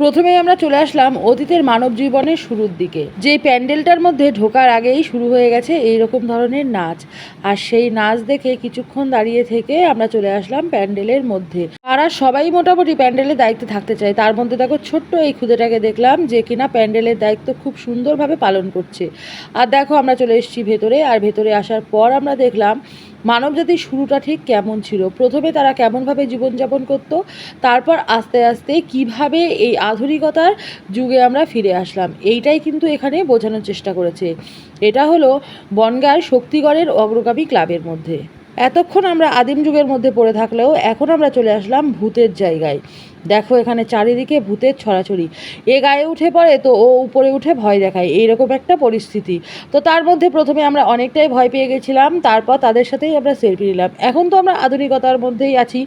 প্রথমেই আমরা চলে আসলাম অতীতের মানব জীবনের শুরুর দিকে। যে প্যান্ডেলটার মধ্যে ঢোকার আগেই শুরু হয়ে গেছে এই রকম ধরনের নাচ। আর সেই নাচ দেখে কিছুক্ষণ দাঁড়িয়ে থেকে আমরা চলে আসলাম প্যান্ডেলের মধ্যে। তারা সবাই মোটামুটি প্যান্ডেলের দায়িত্বে থাকতে চায়। তার মধ্যে দেখো ছোট্ট এই খুদেটাকে দেখলাম যে কিনা প্যান্ডেলের দায়িত্ব খুব সুন্দরভাবে পালন করছে। আর দেখো আমরা চলে এসেছি ভেতরে। আর ভেতরে আসার পর আমরা দেখলাম মানবজাতির শুরুটা ঠিক কেমন ছিল? প্রথমে তারা কেমনভাবে জীবনযাপন করত? তারপর আস্তে আস্তে কীভাবে এই আধুনিকতার যুগে আমরা ফিরে আসলাম? এইটাই কিন্তু এখানে বোঝানোর চেষ্টা করেছে। এটা হলো বনগাঁর শক্তিগড়ের অগ্রগামী ক্লাবের মধ্যে। এতক্ষণ আমরা আদিম যুগের মধ্যে পড়ে থাকলেও এখন আমরা চলে আসলাম ভূতের জায়গায়। দেখো এখানে চারিদিকে ভূতের ছড়াছড়ি। এ গায়ে উঠে পড়ে তো ও উপরে উঠে ভয় দেখায়। এইরকম একটা পরিস্থিতি। তো তার মধ্যে প্রথমে আমরা অনেকটাই ভয় পেয়ে গেছিলাম, তারপর তাদের সাথেই আমরা সেলফি নিলাম। এখন তো আমরা আধুনিকতার মধ্যেই আছি।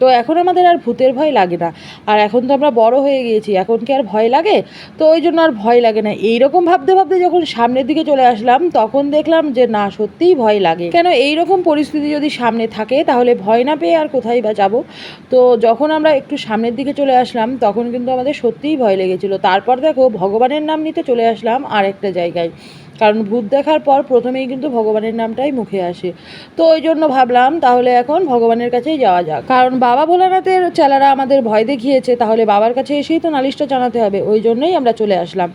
তো এখন আমাদের আর ভূতের ভয় লাগে না। আর এখন তো আমরা বড় হয়ে গিয়েছি, এখন কি আর ভয় লাগে? তো ওই জন্য আর ভয় লাগে না। এইরকম ভাবতে ভাবতে যখন সামনের দিকে চলে আসলাম, তখন দেখলাম যে না, সত্যিই ভয় লাগে। কেন এইরকম পরিস্থিতি যদি সামনে থাকে, তাহলে ভয় না পেয়ে আর কোথায় বা যাব? তো যখন আমরা একটু সামনের দিকে চলে আসলাম, তখন কিন্তু আমাদের সত্যিই ভয় লেগেছিল। তারপর দেখো, ভগবানের নাম নিতে চলে আসলাম আরেকটা জায়গায়। কারণ ভূত দেখার পর প্রথমেই কিন্তু ভগবানের নামটাই মুখে আসে। তো ওই জন্য ভাবলাম তাহলে এখন ভগবানের কাছেই যাওয়া যাক। কারণ বাবা ভোলানাথের চেলারা আমাদের ভয় দেখিয়েছে, তাহলে বাবার কাছে এসেই তো নালিশটা জানাতে হবে। ওই জন্যই আমরা চলে আসলাম।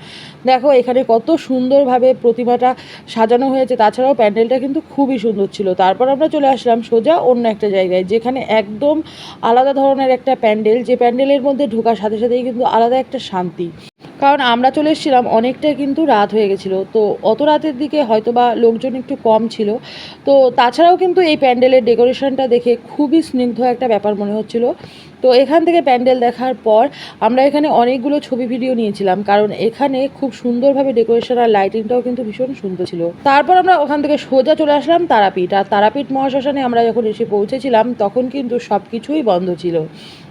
দেখো, এখানে কত সুন্দরভাবে প্রতিমাটা সাজানো হয়েছে। তাছাড়াও প্যান্ডেলটা কিন্তু খুবই সুন্দর ছিল। তারপর আমরা চলে আসলাম সোজা অন্য একটা জায়গায়, যেখানে একদম আলাদা ধরনের একটা প্যান্ডেল, যে প্যান্ডেলের মধ্যে ঢোকার সাথে সাথেই কিন্তু আলাদা একটা শান্তি। কারণ আমরা চলে এসেছিলাম অনেকটা কিন্তু রাত হয়ে গেছিল। তো অত রাতের দিকে হয়তো বা লোকজন একটু কম ছিল। তো তাছাড়াও কিন্তু এই প্যান্ডেলের ডেকোরেশনটা দেখে খুবই স্নিগ্ধ একটা ব্যাপার মনে হচ্ছিল। তো এখান থেকে প্যান্ডেল দেখার পর আমরা এখানে অনেকগুলো ছবি ভিডিও নিয়েছিলাম, কারণ এখানে খুব সুন্দরভাবে ডেকোরেশন আর লাইটিংটাও কিন্তু ভীষণ সুন্দর ছিল। তারপর আমরা ওখান থেকে সোজা চলে আসলাম তারাপীঠ, আর তারাপীঠ মহাশ্মশানে আমরা যখন এসে পৌঁছেছিলাম, তখন কিন্তু সব কিছুই বন্ধ ছিল।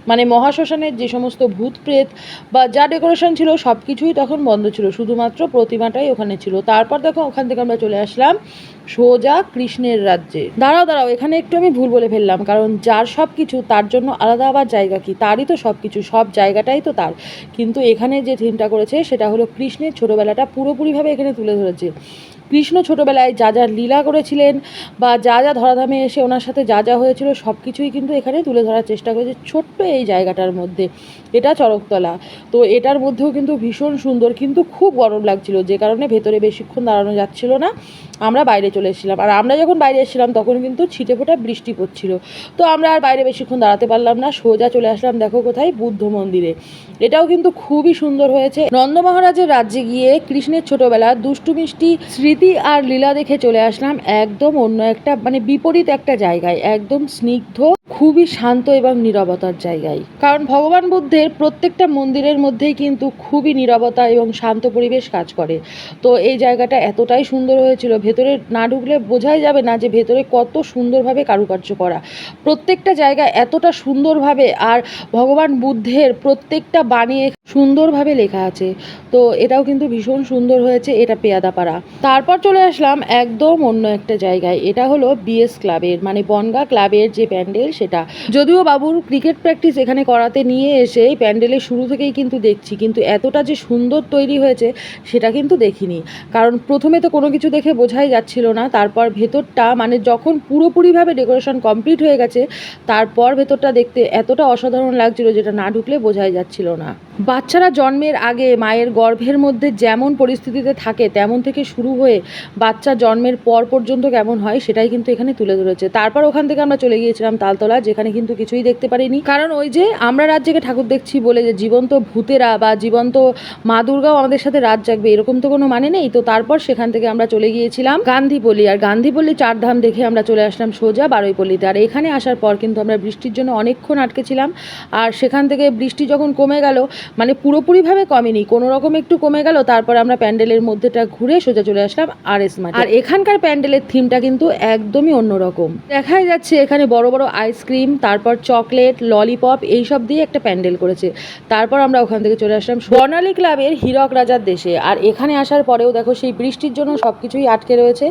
মানে মহাশ্মশানের যে সমস্ত ভূত প্রেত বা যা ডেকোরেশন ছিল সব কিছুই তখন বন্ধ ছিল, শুধুমাত্র প্রতিমাটাই ওখানে ছিল। তারপর দেখো ওখান থেকে আমরা চলে আসলাম সোজা কৃষ্ণের রাজ্যে। দাঁড়াও দাঁড়াও, এখানে একটু আমি ভুল বলে ফেললাম, কারণ যার সব কিছু তার জন্য আলাদা আবার জায়গা কি? তারই তো সব কিছু সব জায়গাটাই তো তার। কিন্তু এখানে যে থিমটা করেছে, সেটা হলো কৃষ্ণের ছোটোবেলাটা পুরোপুরিভাবে এখানে তুলে ধরেছে। কৃষ্ণ ছোটোবেলায় যা যা লীলা করেছিলেন বা যা যা ধরাধামে এসে ওনার সাথে যা যা হয়েছিল সব কিছুই কিন্তু এখানে তুলে ধরার চেষ্টা করেছে ছোট্ট এই জায়গাটার মধ্যে। এটা চরকতলা। তো এটার মধ্যেও কিন্তু ভীষণ সুন্দর, কিন্তু খুব গরম লাগছিল, যে কারণে ভেতরে বেশিক্ষণ দাঁড়ানো যাচ্ছিল না। আমরা বাইরে চলে এসেছিলাম। আর আমরা যখন বাইরে এসেছিলাম, তখন কিন্তু ছিটে ফোটা বৃষ্টি পড়ছিল। তো আমরা আর বাইরে বেশিক্ষণ দাঁড়াতে পারলাম না, সোজা চলে আসলাম, দেখো কোথায়, বুদ্ধ মন্দিরে। এটাও কিন্তু খুবই সুন্দর হয়েছে। নন্দ মহারাজের রাজ্যে গিয়ে কৃষ্ণের ছোটবেলা দুষ্টু মিষ্টি স্মৃতি আর লীলা দেখে চলে আসলাম। একদম অন্য একটা মানে বিপরীত একটা জায়গায়। একদম স্নিগ্ধ খুবই শান্ত এবং নীরবতার জায়গায়। কারণ ভগবান বুদ্ধের প্রত্যেকটা মন্দিরের মধ্যেই কিন্তু খুবই নীরবতা এবং শান্ত পরিবেশ কাজ করে। তো এই জায়গাটা এতটাই সুন্দর হয়েছিল, ভেতরে না ঢুকলে বোঝাই যাবে না যে ভেতরে কত সুন্দরভাবে কারুকার্য করা। প্রত্যেকটা জায়গা এতটা সুন্দরভাবে আর ভগবান বুদ্ধের প্রত্যেকটা বাণী সুন্দরভাবে লেখা আছে। তো এটাও কিন্তু ভীষণ সুন্দর হয়েছে, এটা পেয়াদাপাড়া। তারপর চলে আসলাম একদম অন্য একটা জায়গায়, এটা হলো বিএস ক্লাবের মানে বনগা ক্লাবের যে প্যান্ডেল সেটা। যদিও বাবুর ক্রিকেট প্র্যাকটিস এখানে করাতে নিয়ে এসে এই প্যান্ডেলের শুরু থেকেই কিন্তু দেখছি, কিন্তু এতটা যে সুন্দর তৈরি হয়েছে সেটা কিন্তু দেখিনি। কারণ প্রথমে তো কোনো কিছু দেখে বোঝাই যাচ্ছিল না, তারপর ভেতরটা মানে যখন পুরোপুরিভাবে ডেকোরেশন কমপ্লিট হয়ে গেছে, তারপর ভেতরটা দেখতে এতটা অসাধারণ লাগছিল যেটা না ঢুকলে বোঝাই যাচ্ছিল না। বাচ্চারা জন্মের আগে মায়ের গর্ভের মধ্যে যেমন পরিস্থিতিতে থাকে, তেমন থেকে শুরু হয়ে বাচ্চা জন্মের পর পর্যন্ত কেমন হয় সেটাই কিন্তু এখানে তুলে ধরেছে। তারপর ওখান থেকে আমরা চলে গিয়েছিলাম তালতলা, যেখানে কিন্তু কিছুই দেখতে পারিনি। কারণ ওই যে আমরা রাত জেগে ঠাকুর দেখছি বলে যে জীবন্ত ভূতেরা বা জীবন্ত মা দুর্গাও আমাদের সাথে রাত জাগবে, এরকম তো কোনো মানে নেই। তো তারপর সেখান থেকে আমরা চলে গিয়েছিলাম গান্ধীপল্লী, আর গান্ধীপল্লী চারধাম দেখে আমরা চলে আসলাম সোজা বারুইপল্লীতে। আর এখানে আসার পর কিন্তু আমরা বৃষ্টির জন্য অনেকক্ষণ আটকেছিলাম। আর সেখান থেকে বৃষ্টি যখন কমে গেল মানে পুরোপুরিভাবে কমেনি। কোনো রকম একটু কমে গেল, তারপর আমরা প্যান্ডেলের মধ্যেটা ঘুরে সোজা চলে আসলাম আর এস মাঠে আর এখানকার প্যান্ডেলের থিমটা কিন্তু একদমই অন্যরকম। দেখাই যাচ্ছে এখানে বড় বড় আইসক্রিম তারপর চকলেট ললিপপ এইসব দিয়ে একটা প্যান্ডেল করেছে। তারপর আমরা ওখান থেকে চলে আসলাম বর্ণালী ক্লাবের হীরক রাজার দেশে। আর এখানে আসার পরেও দেখো সেই বৃষ্টির জন্য সব কিছুই আটকে রয়েছে।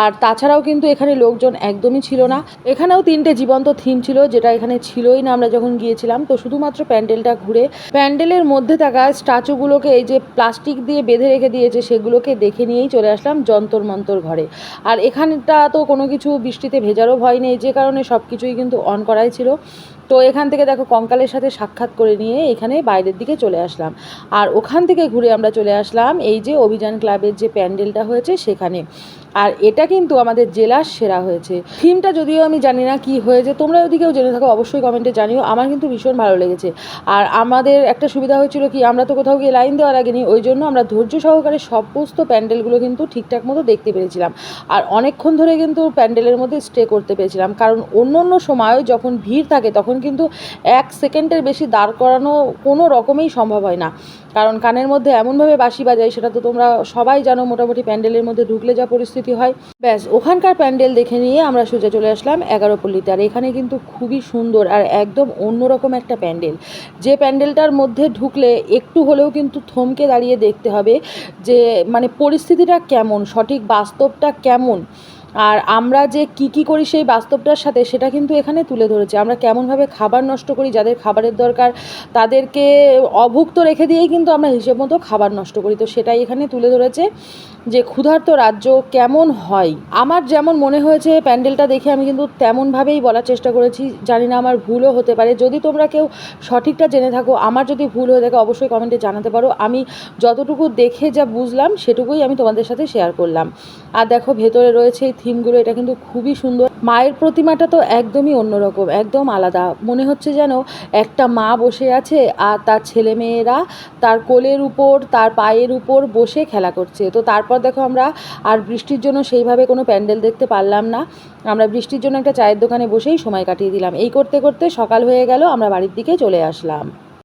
আর তাছাড়াও কিন্তু এখানে লোকজন একদমই ছিল না। এখানেও তিনটে জীবন্ত থিম ছিল, যেটা এখানে ছিলই না আমরা যখন গিয়েছিলাম। তো শুধুমাত্র প্যান্ডেলটা ঘুরে, প্যান্ডেল প্যান্ডেলের মধ্যে থাকা স্ট্যাচুগুলোকে এই যে প্লাস্টিক দিয়ে বেঁধে রেখে দিয়েছে, সেগুলোকে দেখে নিয়েই চলে আসলাম যন্তর মন্তর ঘরে। আর এখানটা তো কোনো কিছু বৃষ্টিতে ভেজারও ভয় নেই, যে কারণে সব কিছুই কিন্তু অন করাই ছিল। তো এখান থেকে দেখো কঙ্কালের সাথে সাক্ষাৎ করে নিয়ে এখানে বাইরের দিকে চলে আসলাম। আর ওখান থেকে ঘুরে আমরা চলে আসলাম এই যে অভিযান ক্লাবের যে প্যান্ডেলটা হয়েছে সেখানে। আর এটা কিন্তু আমাদের জেলার সেরা হয়েছে। থিমটা যদিও আমি জানি না কি হয়েছে, তোমরা ওদিকেও জেনে থাকো অবশ্যই কমেন্টে জানিও, আমার কিন্তু ভীষণ ভালো লেগেছে। আর আমাদের একটা সুবিধা হয়েছিল কি, আমরা তো কোথাও গিয়ে লাইন দেওয়া লাগেনি ওই জন্য আমরা ধৈর্য সহকারে সমস্ত প্যান্ডেলগুলো কিন্তু ঠিকঠাক মতো দেখতে পেরেছিলাম। আর অনেকক্ষণ ধরে কিন্তু প্যান্ডেলের মধ্যে স্টে করতে পেরেছিলাম। কারণ অন্য অন্য সময় যখন ভিড় থাকে তখন কিন্তু এক সেকেন্ডের বেশি দাঁড় করানো কোনো রকমেই সম্ভব হয় না। কারণ কানের মধ্যে এমনভাবে বাঁশি বাজায়, সেটা তো তোমরা সবাই জানো, মোটামুটি প্যান্ডেলের মধ্যে ঢুকলে যা পরিস্থিতি হয়। ব্যাস, ওখানকার প্যান্ডেল দেখে নিয়ে আমরা সোজা চলে আসলাম এগারো পল্লীতে আর এখানে কিন্তু খুবই সুন্দর আর একদম অন্যরকম একটা প্যান্ডেল। যে প্যান্ডেলটার মধ্যে ঢুকলে একটু হলেও কিন্তু থমকে দাঁড়িয়ে দেখতে হবে যে মানে পরিস্থিতিটা কেমন, সঠিক বাস্তবটা কেমন। আর আমরা যে কি কি করি সেই বাস্তবটার সাথে সেটা কিন্তু এখানে তুলে ধরেছে। আমরা কেমনভাবে খাবার নষ্ট করি, যাদের খাবারের দরকার তাদেরকে অভুক্ত রেখে দিয়েই কিন্তু আমরা হিসেব মতো খাবার নষ্ট করি। তো সেটাই এখানে তুলে ধরেছে যে ক্ষুধার্ত রাজ্য কেমন হয়। আমার যেমন মনে হয়েছে প্যান্ডেলটা দেখে আমি কিন্তু তেমনভাবেই বলার চেষ্টা করেছি। জানি না আমার ভুলও হতে পারে। যদি তোমরা কেউ সঠিকটা জেনে থাকো, আমার যদি ভুল হয়ে থাকে অবশ্যই কমেন্টে জানাতে পারো। আমি যতটুকু দেখে যা বুঝলাম সেটুকুই আমি তোমাদের সাথে শেয়ার করলাম। আর দেখো ভেতরে রয়েছে থিমগুলো, এটা কিন্তু খুবই সুন্দর। মায়ের প্রতিমাটা তো একদমই অন্যরকম, একদম আলাদা। মনে হচ্ছে যেন একটা মা বসে আছে আর তার ছেলে মেয়েরা তার কোলের উপর, তার পায়ের উপর বসে খেলা করছে। তো তারপর দেখো আমরা আর বৃষ্টির জন্য সেইভাবে কোনো প্যান্ডেল দেখতে পারলাম না। আমরা বৃষ্টির জন্য একটা চায়ের দোকানে বসেই সময় কাটিয়ে দিলাম। এই করতে করতে সকাল হয়ে গেল, আমরা বাড়ির দিকে চলে আসলাম।